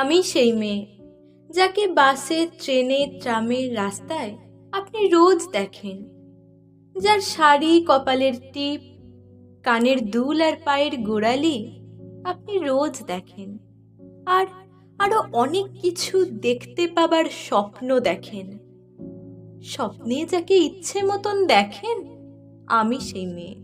আমি সেই মেয়ে, যাকে বাসে, ট্রেনে, ট্রামের রাস্তায় আপনি রোজ দেখেন। যার শাড়ি, কপালের টিপ, কানের দুল আর পায়ের গোড়ালি আপনি রোজ দেখেন। আর আরও অনেক কিছু দেখতে পাবার স্বপ্ন দেখেন। স্বপ্নে যাকে ইচ্ছে মতন দেখেন, আমি সেই মেয়ে।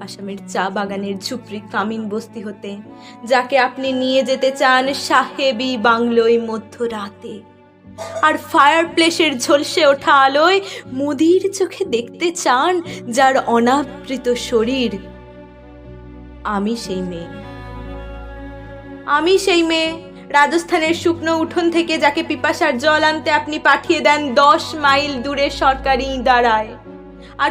আসামের চা বাগানের ঝুপড়ি কামিন বস্তি হতে, যাকে আপনি নিয়ে যেতে চান সাহেবি বাংলোয় মধ্যরাতে। আর ফায়ার প্লেসের ঝলসে ওঠা আলোয় মুদির চোখে দেখতে চান যার অনাবৃত শরীর। আমি সেই মেয়ে। আমি সেই মেয়ে। রাজস্থানের শুকনো উঠোন থেকে যাকে পিপাসার জল আনতে আপনি পাঠিয়ে দেন দশ মাইল দূরে সরকারি দাঁড়ায়। আর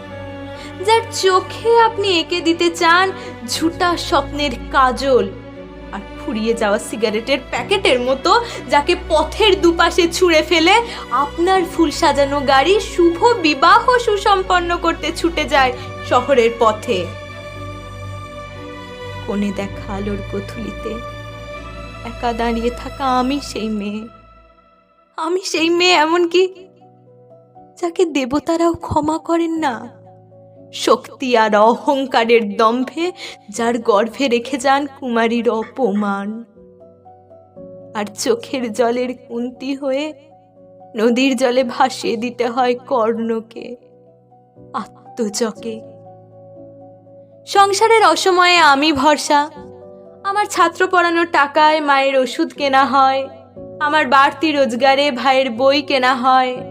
যার চোখে আপনি এঁকে দিতে চান ঝুটা স্বপ্নের কাজল। আর ফুরিয়ে যাওয়া সিগারেটের প্যাকেটের মতো যাকে পথের দুপাশে ছুঁড়ে ফেলে আপনার ফুল সাজানো গাড়ি শুভ বিবাহ সুসম্পন্ন করতে ছুটে যায় শহরের পথে। কোণে দেখা আলোর কথুলিতে একা দাঁড়িয়ে থাকা আমি সেই মেয়ে। আমি সেই মেয়ে এমনকি যাকে দেবতারাও ক্ষমা করেন না। শক্তি আর অহংকারের দম্ভে যার গর্ভে রেখে যান কুমারীর অপমান। আর চোখের জলের কুন্তি হয়ে নদীর জলে ভাসিয়ে দিতে হয় কর্ণকে আত্মচকে সংসারের অসময়ে আমি ভরসা, আমার ছাত্র পড়ানোর টাকায় মায়ের ওষুধ কেনা হয়, আমার বাড়তি রোজগারে ভাইয়ের বই কেনা হয়।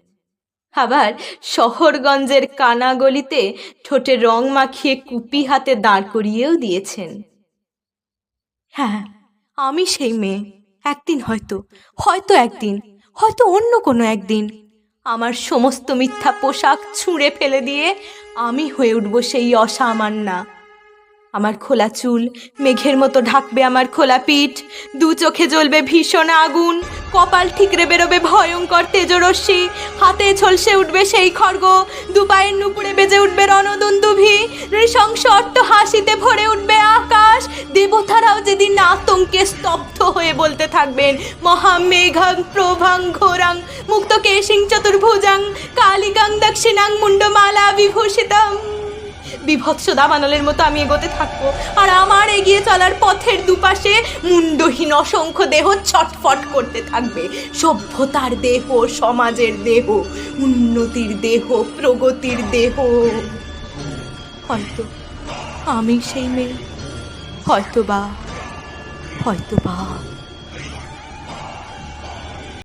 আবার শহরগঞ্জের কানাগলিতে ঠোঁটে রং মাখিয়ে কুপি হাতে দাঁড় করিয়েও দিয়েছেন। হ্যাঁ আমি সেই মেয়ে। একদিন হয়তো হয়তো একদিন, হয়তো অন্য কোনো একদিন। আমার সমস্ত মিথ্যা পোশাক ছুঁড়ে ফেলে দিয়ে আমি হয়ে উঠবো সেই অসামান্যা আমার খোলা চুল, মেঘের মতো ঢাকবে আমার খোলা পিঠ, দু চোখে জ্বলবে ভীষণ আগুন, কপাল ঠিকরে বেরোবে ভয়ঙ্কর তেজরশ্মি, হাতে ঝলসে উঠবে সেই খড়গ দু পায়ের নুপুরে বেজে উঠবে রণদুন্দুভি, নৃশংস অট্ট হাসিতে ভরে উঠবে আকাশ, দেবতারাও যেদিন আতঙ্কে স্তব্ধ হয়ে বলতে থাকবেন, মহামেঘাং, প্রভাং, ঘোরাং মুক্ত কেশিং চতুর্ভুজাং, কালিকাং, দক্ষিণাং মুন্ডমালা বিভূষিতাম বিভৎস দাবানলের মতো আমি এগোতে থাকব। আর আমার এগিয়ে চলার পথের দুপাশে মুন্ডহীন অসংখ্য দেহ ছটফট করতে থাকবে। সভ্যতার দেহ, সমাজের দেহ, উন্নতির দেহ, প্রগতির দেহ। হয়তো আমি সেই মেয়ে হয়তো বা হয়তো বা